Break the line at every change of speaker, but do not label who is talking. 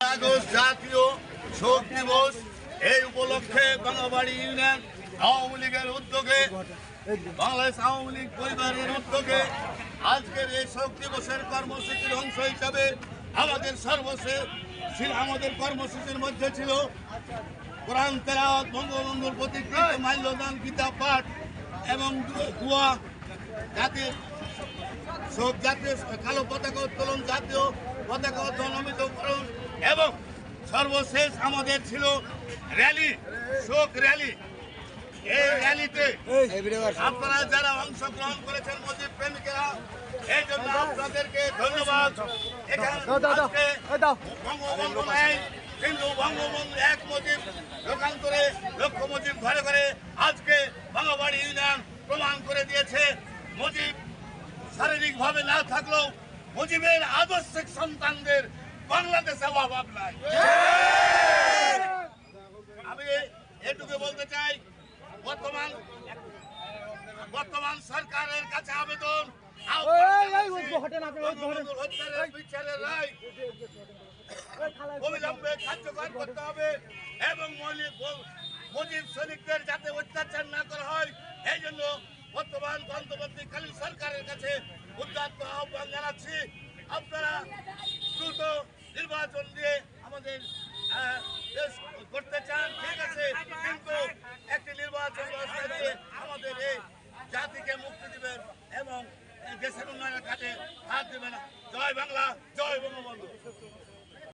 August জাতীয় শোক দিবস। এই উপলক্ষে ইউনিয়ন লীগের উদ্যোগে, বাংলাদেশ লীগ পরিবারের উদ্যোগে আজকের এই শোক দিবসের কর্মসূচির অংশ হিসাবে আমাদের সর্বশেষ আমাদের কর্মসূচির মধ্যে ছিল কোরআন বঙ্গবন্ধুর প্রতিকৃত মাল্যদান গীতা পাঠ এবং জাতির সব জাতীয়, কালো পতাকা উত্তোলন জাতীয় পতাকা উত্তোলন এবং সর্বশেষ আমাদের ছিল র্যালি শোক র্যালি। এই র্যালিতে আপনারা যারা অংশগ্রহণ করেছেন মুজিব প্রেমিকেরা এই জন্য আপনাদেরকে ধন্যবাদ। বঙ্গবন্ধু নাই কিন্তু বঙ্গবন্ধু এক মুজিব লোকান্তরে লক্ষ্য মুজিব ঘরে ঘরে আজকে বাঙাবাড়ি ইউনিয়ন প্রমাণ করে দিয়েছে মুজিব শারীরিকভাবে না থাকলেও মুজিবের আদর্শিক সন্তানদের বাংলাদেশে অভাব নাই আমি এটুকু বলতে চাই বর্তমান বর্তমান সরকারের কাছে আবেদন অবিলম্বে কার্যকর করতে হবে এবং মুজিব সৈনিকদের যাতে অত্যাচার না করা হয় এই জন্য বর্তমান অন্তর্বর্তীকালীন সরকারের কাছে উদ্যাত্ত আহ্বান জানাচ্ছি। আপনারা দ্রুত নির্বাচন দিয়ে আমাদের দেশ করতে চান, ঠিক আছে, কিন্তু একটি নির্বাচন ব্যবস্থা দিয়ে আমাদের এই জাতিকে মুক্তি দিবেন এবং দেশের উন্নয়নের কাছে হাত দেবেন জয় বাংলা, জয় বঙ্গবন্ধু।